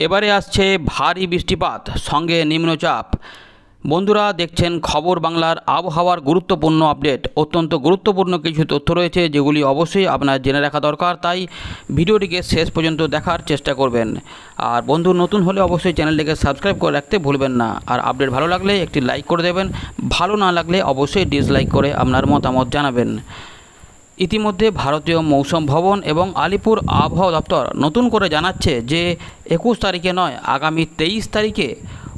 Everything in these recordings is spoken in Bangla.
এবারে আসছে ভারী বৃষ্টিপাত, সঙ্গে নিম্নচাপ। বন্ধুরা দেখছেন খবর বাংলার আবহাওয়ার গুরুত্বপূর্ণ আপডেট। অত্যন্ত গুরুত্বপূর্ণ কিছু তথ্য রয়েছে যেগুলি অবশ্যই আপনার জেনে রাখা দরকার, তাই ভিডিওটিকে শেষ পর্যন্ত দেখার চেষ্টা করবেন। আর বন্ধু, নতুন হলে অবশ্যই চ্যানেলটিকে সাবস্ক্রাইব করে রাখতে ভুলবেন না। আর আপডেট ভালো লাগলে একটি লাইক করে দেবেন, ভালো না লাগলে অবশ্যই ডিসলাইক করে আপনার মতামত জানাবেন। ইতিমধ্যে ভারতীয় মৌসুম ভবন এবং আলিপুর আবহাওয়া দপ্তর নতুন করে জানাচ্ছে যে একুশ তারিখে নয়, আগামী তেইশ তারিখে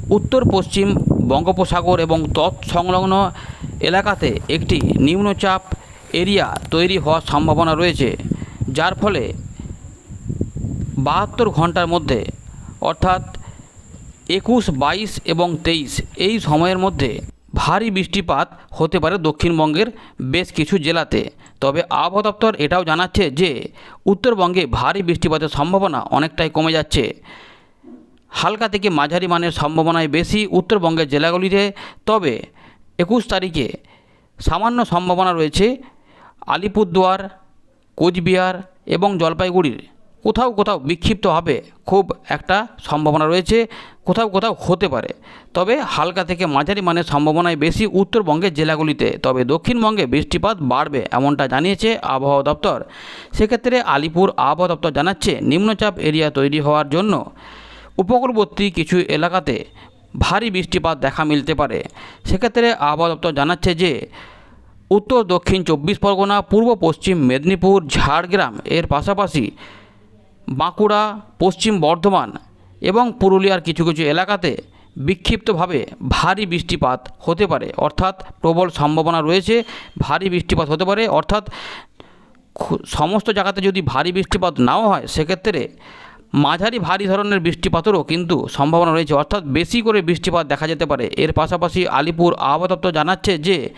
উত্তর, পশ্চিম বঙ্গোপসাগর এবং তৎসংলগ্ন এলাকাতে একটি নিম্নচাপ এরিয়া তৈরি হওয়ার সম্ভাবনা রয়েছে, যার ফলে বাহাত্তর ঘণ্টার মধ্যে, অর্থাৎ একুশ, বাইশ এবং তেইশ এই সময়ের মধ্যে ভারী বৃষ্টিপাত হতে পারে দক্ষিণবঙ্গের বেশ কিছু জেলাতে। তবে আবহাওয়া দপ্তর এটাও জানাচ্ছে যে উত্তরবঙ্গে ভারী বৃষ্টিপাতের সম্ভাবনা অনেকটাই কমে যাচ্ছে। হালকা থেকে মাঝারি মানের সম্ভাবনায় বেশি উত্তরবঙ্গের জেলাগুলিতে। তবে একুশ তারিখে সামান্য সম্ভাবনা রয়েছে আলিপুরদুয়ার, কোচবিহার এবং জলপাইগুড়ির। কোথাও কোথাও বিক্ষিপ্ত হবে খুব একটা সম্ভাবনা রয়েছে, কোথাও কোথাও হতে পারে। তবে হালকা থেকে মাঝারি মানের সম্ভাবনায় বেশি উত্তরবঙ্গের জেলাগুলিতে। তবে দক্ষিণবঙ্গে বৃষ্টিপাত বাড়বে এমনটা জানিয়েছে আবহাওয়া দপ্তর। সেক্ষেত্রে আলিপুর আবহাওয়া দপ্তর জানাচ্ছে নিম্নচাপ এরিয়া তৈরি হওয়ার জন্য উপকূলবর্তী কিছু এলাকাতে ভারী বৃষ্টিপাত দেখা মিলতে পারে। সেক্ষেত্রে আবহাওয়া দপ্তর জানাচ্ছে যে, উত্তর দক্ষিণ চব্বিশ পরগনা, পূর্ব পশ্চিম মেদিনীপুর, ঝাড়গ্রাম এর পাশাপাশি বাঁকুড়া, পশ্চিম বর্ধমান এবং পুরুলিয়ার কিছু কিছু এলাকাতে বিক্ষিপ্তভাবে ভারী বৃষ্টিপাত হতে পারে। অর্থাৎ প্রবল সম্ভাবনা রয়েছে, ভারী বৃষ্টিপাত হতে পারে। অর্থাৎ সমস্ত জায়গাতে যদি ভারী বৃষ্টিপাত নাও হয়, সেক্ষেত্রে মাঝারি ভারী ধরনের বৃষ্টিপাতেরও কিন্তু সম্ভাবনা রয়েছে। অর্থাৎ বেশি করে বৃষ্টিপাত দেখা যেতে পারে। এর পাশাপাশি আলিপুর আবহাওয়া জানাচ্ছে যে,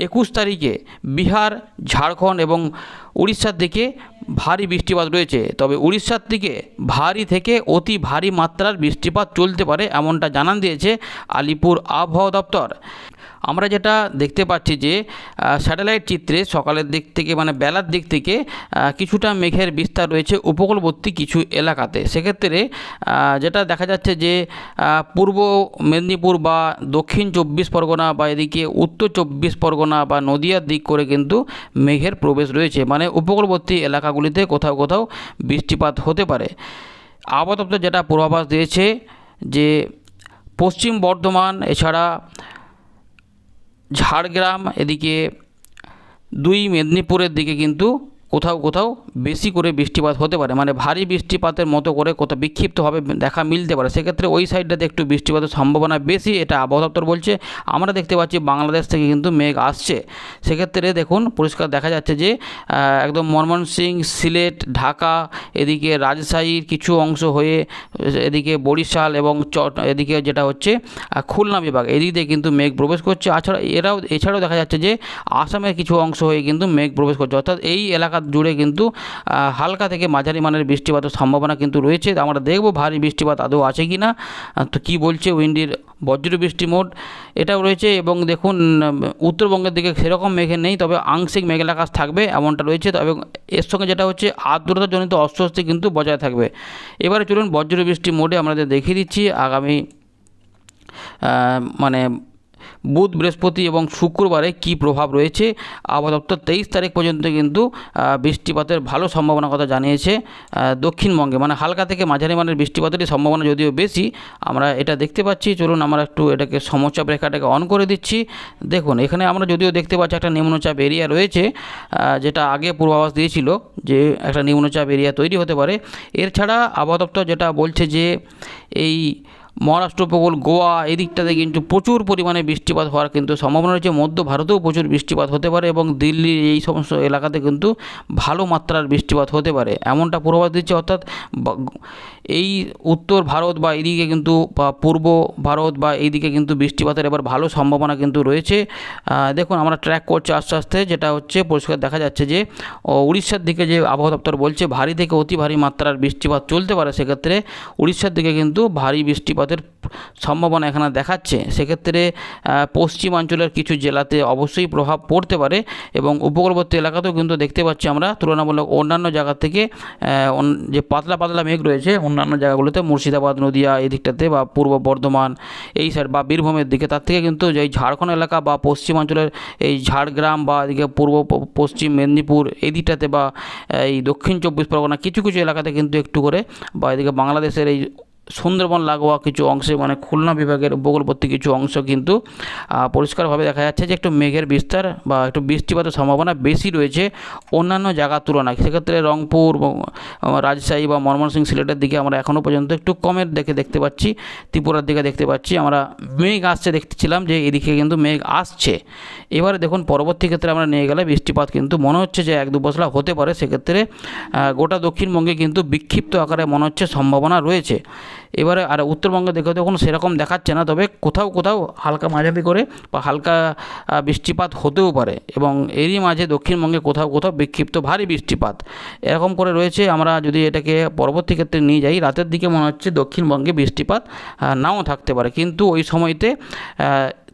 একুশ তারিখে বিহার, ঝাড়খণ্ড এবং উড়িষ্যার দিকে ভারী বৃষ্টিপাত রয়েছে। তবে উড়িষ্যার দিকে ভারী থেকে অতি ভারী মাত্রার বৃষ্টিপাত চলতে পারে, এমনটা জানান দিয়েছে আলিপুর আবহাওয়া দপ্তর। আমরা যেটা দেখতে পাচ্ছি যে স্যাটেলাইট চিত্রে সকালের দিক থেকে মানে বেলার দিক থেকে কিছুটা মেঘের বিস্তার রয়েছে উপকূলবর্তী কিছু এলাকাতে। সেক্ষেত্রে যেটা দেখা যাচ্ছে যে পূর্ব মেদিনীপুর বা দক্ষিণ চব্বিশ পরগনা বা এদিকে উত্তর চব্বিশ পরগনা বা নদিয়ার দিক করে কিন্তু মেঘের প্রবেশ রয়েছে। মানে উপকূলবর্তী এলাকাগুলিতে কোথাও কোথাও বৃষ্টিপাত হতে পারে। আবহাওয়া দপ্তর যেটা পূর্বাভাস দিয়েছে যে পশ্চিম বর্ধমান, এছাড়া ঝাড়গ্রাম, এদিকে দুই মেদিনীপুরের দিকে কিন্তু কোথাও কোথাও বেশি করে বৃষ্টিপাত হতে পারে মানে ভারী বৃষ্টিপাতের মতো করে কোথাও বিক্ষিপ্তভাবে দেখা মিলতে পারে। সেক্ষেত্রে ওই সাইডটাতে একটু বৃষ্টিপাতের সম্ভাবনা বেশি, এটা আবহাওয়া দপ্তর বলছে। আমরা দেখতে পাচ্ছি বাংলাদেশ থেকে কিন্তু মেঘ আসছে। সেক্ষেত্রে দেখুন, পরিষ্কার দেখা যাচ্ছে যে একদম ময়মনসিং, সিলেট, ঢাকা, এদিকে রাজশাহীর কিছু অংশ হয়ে, এদিকে বরিশাল এবং এদিকে যেটা হচ্ছে খুলনা বিভাগ, এদিক দিয়ে কিন্তু মেঘ প্রবেশ করছে। আছাড়া এরাও, এছাড়াও দেখা যাচ্ছে যে, আসামের কিছু অংশ হয়ে কিন্তু মেঘ প্রবেশ করছে। অর্থাৎ এই এলাকা জুড়ে কিন্তু হালকা থেকে মাঝারি মানের বৃষ্টিপাতের সম্ভাবনা কিন্তু রয়েছে। আমরা দেখব ভারী বৃষ্টিপাত আদৌ আছে কি না তো কী বলছে উইন্ডির বজ্র বৃষ্টি মোড? এটাও রয়েছে এবং দেখুন, উত্তরবঙ্গের দিকে সেরকম মেঘে নেই, তবে আংশিক মেঘের আকাশ থাকবে এমনটা রয়েছে। তবে এর সঙ্গে যেটা হচ্ছে, আর্দ্রতাজনিত অস্বস্তি কিন্তু বজায় থাকবে। এবারে চলুন বজ্র বৃষ্টি মোডে আমাদের দেখিয়ে দিচ্ছি। আগামী মানে বুধ, বৃহস্পতি এবং শুক্রবারে কি প্রভাব রয়েছে? আবহাওয়া দপ্তর তেইশ তারিখ পর্যন্ত কিন্তু বৃষ্টিপাতের ভালো সম্ভাবনার কথা জানিয়েছে দক্ষিণবঙ্গে। মানে হালকা থেকে মাঝারি মানের বৃষ্টিপাতেরই সম্ভাবনা যদিও বেশি, আমরা এটা দেখতে পাচ্ছি। চলুন আমরা একটু এটাকে সমচাপ রেখাটাকে অন করে দিচ্ছি। দেখুন, এখানে আমরা যদিও দেখতে পাচ্ছি একটা নিম্নচাপ এরিয়া রয়েছে যেটা আগে পূর্বাভাস দিয়েছিল যে একটা নিম্নচাপ এরিয়া তৈরি হতে পারে। এর ছাড়া আবহাওয়া দপ্তর যেটা বলছে যে, এই মহারাষ্ট্র, উপকূল, গোয়া এদিকটাতে কিন্তু প্রচুর পরিমাণে বৃষ্টিপাত হওয়ার কিন্তু সম্ভাবনা রয়েছে। মধ্য ভারতেও প্রচুর বৃষ্টিপাত হতে পারে এবং দিল্লির এই সমস্ত এলাকাতে কিন্তু ভালো মাত্রার বৃষ্টিপাত হতে পারে। এমনটা পূর্বাভাস দিচ্ছে অর্থাৎ এই উত্তর ভারত বা এদিকে কিন্তু বা পূর্ব ভারত বা এইদিকে কিন্তু বৃষ্টিপাতের এবার ভালো সম্ভাবনা কিন্তু রয়েছে। দেখুন আমরা ট্র্যাক করছি আস্তে আস্তে, যেটা হচ্ছে পরিষ্কার দেখা যাচ্ছে যে উড়িষ্যার দিকে যে আবহাওয়া দপ্তর বলছে, ভারী থেকে অতি ভারী মাত্রার বৃষ্টিপাত চলতে পারে সেক্ষেত্রে উড়িষ্যার দিকে কিন্তু ভারী বৃষ্টিপাত বৃষ্টিপাতের সম্ভাবনা এখানে দেখাচ্ছে, সেক্ষেত্রে পশ্চিমাঞ্চলের কিছু জেলাতে অবশ্যই প্রভাব পড়তে পারে এবং উপকূলবর্তী এলাকাতেও কিন্তু দেখতে পাচ্ছি আমরা তুলনামূলক অন্যান্য জায়গা থেকে যে পাতলা পাতলা মেঘ রয়েছে, অন্যান্য জায়গাগুলোতে মুর্শিদাবাদ, নদিয়া এই দিকটাতে বা পূর্ব বর্ধমান এই সাইড বা বীরভূমের দিকে, তার থেকে কিন্তু যে এই ঝাড়খণ্ড এলাকা বা পশ্চিমাঞ্চলের এই ঝাড়গ্রাম বা এদিকে পূর্ব পশ্চিম মেদিনীপুর এই দিকটাতে বা এই দক্ষিণ চব্বিশ পরগনা কিছু কিছু এলাকাতে কিন্তু একটু করে বা এদিকে বাংলাদেশের এই সুন্দরবন লাগোয়া কিছু অংশে মানে খুলনা বিভাগের উপকূলবর্তী কিছু অংশ কিন্তু পরিষ্কারভাবে দেখা যাচ্ছে যে একটু মেঘের বিস্তার বা একটু বৃষ্টিপাতের সম্ভাবনা বেশি রয়েছে অন্যান্য জায়গার তুলনায়। সেক্ষেত্রে রংপুর রাজশাহী বা ময়মনসিংহ সিলেটের দিকে আমরা এখনও পর্যন্ত একটু কমের দেখে দেখতে পাচ্ছি, ত্রিপুরার দিকে দেখতে পাচ্ছি। আমরা মেঘ আসছে দেখতেছিলাম যে এদিকে কিন্তু মেঘ আসছে। এবারে দেখুন, পরবর্তী ক্ষেত্রে আমরা নিয়ে গেলে বৃষ্টিপাত কিন্তু মনে হচ্ছে যে এক দু বছলা হতে পারে। সেক্ষেত্রে গোটা দক্ষিণবঙ্গে কিন্তু বিক্ষিপ্ত আকারে মনে হচ্ছে সম্ভাবনা রয়েছে। এবারে আর উত্তরবঙ্গে দেখো তো কোনো সেরকম দেখাচ্ছে না, তবে কোথাও কোথাও হালকা মাঝারি করে বা হালকা বৃষ্টিপাত হতেও পারে এবং এরই মাঝে দক্ষিণবঙ্গে কোথাও কোথাও বিক্ষিপ্ত ভারী বৃষ্টিপাত। এরকম করে রয়েছে, আমরা যদি এটাকে পরবর্তী ক্ষেত্রে নিয়ে যাই, রাতের দিকে মনে হচ্ছে দক্ষিণবঙ্গে বৃষ্টিপাত নাও থাকতে পারে। কিন্তু ওই সময়তে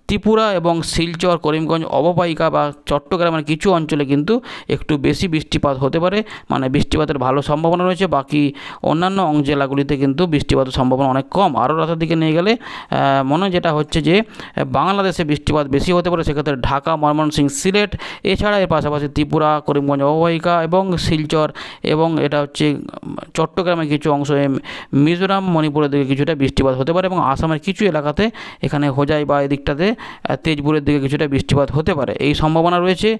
ত্রিপুরা এবং শিলচর, করিমগঞ্জ, অববাহিকা বা চট্টগ্রামের কিছু অঞ্চলে কিন্তু একটু বেশি বৃষ্টিপাত হতে পারে। মানে বৃষ্টিপাতের ভালো সম্ভাবনা রয়েছে। বাকি অন্যান্য জেলাগুলিতে কিন্তু বৃষ্টিপাতের সম্ভাবনা অনেক কম। আরও রাতের দিকে নিয়ে গেলে মনে যেটা হচ্ছে যে, বাংলাদেশে বৃষ্টিপাত বেশি হতে পারে, সেক্ষেত্রে ঢাকা ময়মনসিংহ সিলেট, এছাড়া এর পাশাপাশি ত্রিপুরা, করিমগঞ্জ, অববাহিকা এবং শিলচর এবং এটা হচ্ছে চট্টগ্রামের কিছু অংশ মিজোরাম, মণিপুরের দিকে কিছুটা বৃষ্টিপাত হতে পারে এবং আসামের কিছু এলাকাতে এখানে হোজাই বা এদিকটাতে তেজপুরের দিকে কিছুটা বৃষ্টিপাত হতে পারে। এই সম্ভাবনা রয়েছে।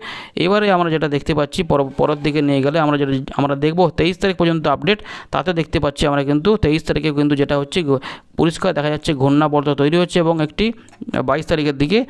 এবারে আমরা যেটা দেখতে পাচ্ছি, পর পরের দিকে নিয়ে গেলে আমরা যেটা আমরা দেখব, তেইশ তারিখ পর্যন্ত আপডেট তাতে দেখতে পাচ্ছি আমরা কিন্তু তেইশ তারিখে কিন্তু যেটা হচ্ছে পরিষ্কার দেখা যাচ্ছে ঘূর্ণাবর্ত তৈরি হচ্ছে এবং একটি বাইশ তারিখের দিকে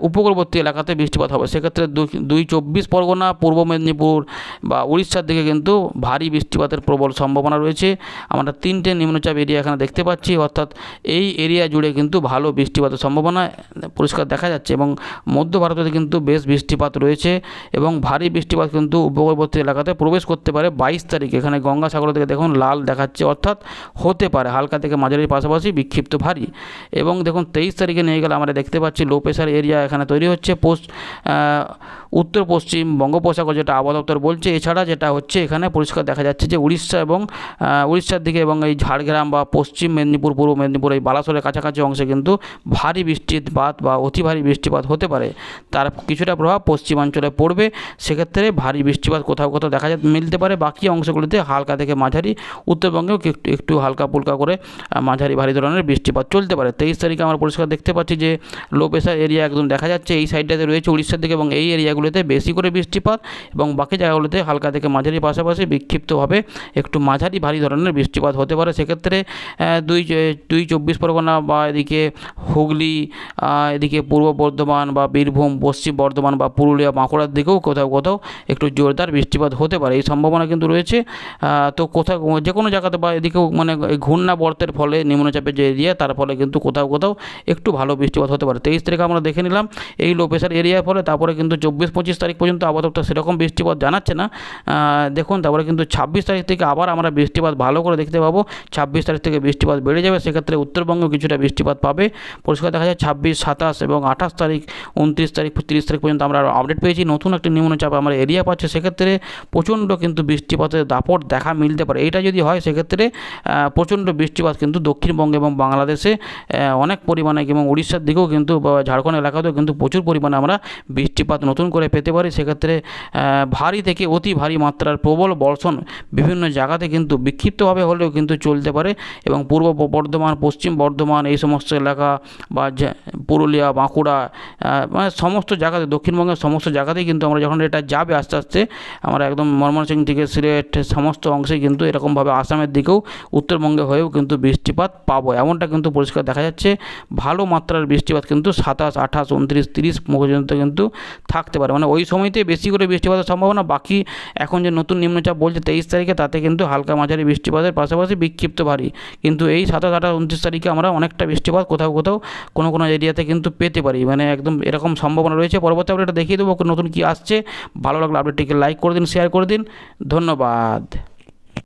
উপকূলবর্তী এলাকাতে বৃষ্টিপাত হবে। সেক্ষেত্রে দুই- চব্বিশ পরগনা, পূর্ব মেদিনীপুর বা উড়িষ্যার দিকে কিন্তু ভারী বৃষ্টিপাতের প্রবল সম্ভাবনা রয়েছে। আমরা তিনটে নিম্নচাপ এরিয়া এখানে দেখতে পাচ্ছি। অর্থাৎ এই এরিয়া জুড়ে কিন্তু ভালো বৃষ্টিপাতের সম্ভাবনা, পরিষ্কার দেখা যাচ্ছে এবং মধ্য ভারতে কিন্তু বেশ বৃষ্টিপাত রয়েছে এবং ভারী বৃষ্টিপাত কিন্তু উপকূলবর্তী এলাকাতে প্রবেশ করতে পারে। বাইশ তারিখ এখানে গঙ্গাসাগর থেকে দেখুন লাল দেখাচ্ছে। অর্থাৎ হতে পারে, হালকা থেকে মাঝারির পাশাপাশি বিক্ষিপ্ত ভারী। এবং দেখুন, তেইশ তারিখে নিয়ে গেলে আমরা দেখতে পাচ্ছি লো প্রেশার এরিয়া এখানে তৈরি হচ্ছে। পোস্ট উত্তর পশ্চিম বঙ্গোপসাগর যেটা আবহাওয়া দপ্তর বলছে, এছাড়া যেটা হচ্ছে এখানে পরিষ্কার দেখা যাচ্ছে যে উড়িষ্যা এবং উড়িষ্যার দিকে এবং এই ঝাড়গ্রাম বা পশ্চিম মেদিনীপুর, পূর্ব মেদিনীপুর, এই বালাসোরের কাছাকাছি অংশে কিন্তু ভারী বৃষ্টিপাত বা অতি ভারী বৃষ্টিপাত হতে পারে। তার কিছুটা প্রভাব পশ্চিমাঞ্চলে পড়বে। সেক্ষেত্রে ভারী বৃষ্টিপাত কোথাও কোথাও দেখা মিলতে পারে। বাকি অংশগুলিতে হালকা থেকে মাঝারি, উত্তরবঙ্গেও একটু হালকা পুলকা করে মাঝারি ভারী ধরনের বৃষ্টিপাত চলতে পারে। তেইশ তারিখে আমরা পরিষ্কার দেখতে পাচ্ছি যে লো প্রেশার এরিয়া একদম দেখা যাচ্ছে। এই সাইডটাতে রয়েছে উড়িষ্যার দিকে এবং এই এরিয়াগুলোতে বেশি করে বৃষ্টিপাত এবং বাকি জায়গাগুলোতে হালকা থেকে মাঝারি পাশাপাশি বিক্ষিপ্তভাবে একটু মাঝারি ভারী ধরনের বৃষ্টিপাত হতে পারে। সেক্ষেত্রে দুই দুই চব্বিশ পরগনা বা এদিকে হুগলি এদিকে পূর্ব বর্ধমান বা বীরভূম, পশ্চিম বর্ধমান বা পুরুলিয়া, বাঁকুড়ার দিকেও কোথাও কোথাও একটু জোরদার বৃষ্টিপাত হতে পারে। এই সম্ভাবনা কিন্তু রয়েছে। তো কোথাও, যে কোনো জায়গাতে বা এদিকেও মানে ঘূর্ণাবর্তের ফলে নিম্নচাপের যে এরিয়া তার ফলে কিন্তু কোথাও কোথাও একটু ভালো বৃষ্টিপাত হতে পারে। তেইশ তারিখে আমরা দেখে নিলাম, এই লো প্রেশার এরিয়ার ফলে তারপরে কিন্তু চব্বিশ পঁচিশ তারিখ পর্যন্ত আপাতত সেরকম বৃষ্টিপাত জানাচ্ছে না। দেখুন, তারপরে কিন্তু ছাব্বিশ তারিখ থেকে আবার আমরা বৃষ্টিপাত ভালো করে দেখতে পাবো। ছাব্বিশ তারিখ থেকে বৃষ্টিপাত বেড়ে যাবে, সেক্ষেত্রে উত্তরবঙ্গেও কিছুটা বৃষ্টিপাত পাবে। পরিষ্কার দেখা যায় ছাব্বিশ, সাতাশ এবং আঠাশ তারিখ, উনত্রিশ তারিখ, তিরিশ তারিখ পর্যন্ত আমরা আপডেট পেয়েছি। নতুন একটি নিম্নচাপ আমরা এরিয়া পাচ্ছে, সেক্ষেত্রে প্রচণ্ড কিন্তু বৃষ্টিপাতের দাপট দেখা মিলতে পারে। এটা যদি হয়, সেক্ষেত্রে প্রচণ্ড বৃষ্টিপাত কিন্তু দক্ষিণবঙ্গে এবং বাংলাদেশে অনেক পরিমাণে এবং উড়িষ্যার দিকেও কিন্তু ঝাড়খণ্ড এলাকাতেও কিন্তু প্রচুর পরিমাণে আমরা বৃষ্টিপাত নতুন করে পেতে পারি। সেক্ষেত্রে ভারী থেকে অতি ভারী মাত্রার প্রবল বর্ষণ বিভিন্ন জায়গাতে কিন্তু বিক্ষিপ্তভাবে হলেও কিন্তু চলতে পারে এবং পূর্ব বর্ধমান, পশ্চিম বর্ধমান এই সমস্ত এলাকা বা পুরুলিয়া, বাঁকুড়া মানে সমস্ত জায়গাতে, দক্ষিণবঙ্গের সমস্ত জায়গাতেই কিন্তু আমরা যখন এটা যাবে আস্তে আস্তে, আমরা একদম ময়মনসিংহ থেকে সিলেট সমস্ত অংশে কিন্তু এরকমভাবে আসামের দিকেও, উত্তরবঙ্গে হয়েও কিন্তু বৃষ্টিপাত পাবো। এমনটা কিন্তু পরিষ্কার দেখা যাচ্ছে। ভালো মাত্রার বৃষ্টিপাত কিন্তু সাতাশ, আঠাশ, উনত্রিশ, তিরিশ পর্যন্ত কিন্তু থাকতে পারে। মানে ওই সময়তে বেশি করে বৃষ্টিপাতের সম্ভাবনা। বাকি এখন যে নতুন নিম্নচাপ বলছে তেইশ তারিখে, তাতে কিন্তু হালকা মাঝারি বৃষ্টিপাতের পাশাপাশি বিক্ষিপ্ত ভারী। কিন্তু এই সাতাশ, আঠাশ, উনত্রিশ তারিখে আমরা অনেকটা বৃষ্টিপাত কোথাও কোথাও, কোনো কোনো এরিয়াতে কিন্তু পেতে পারি। মানে একদম এরকম সম্ভাবনা রয়েছে। পরবর্তী আপডেটে দেখিয়ে দেবো। নতুন কি আসছে, ভালো লাগলে আপডেটটিকে লাইক করে দিন, শেয়ার করে দিন। ধন্যবাদ।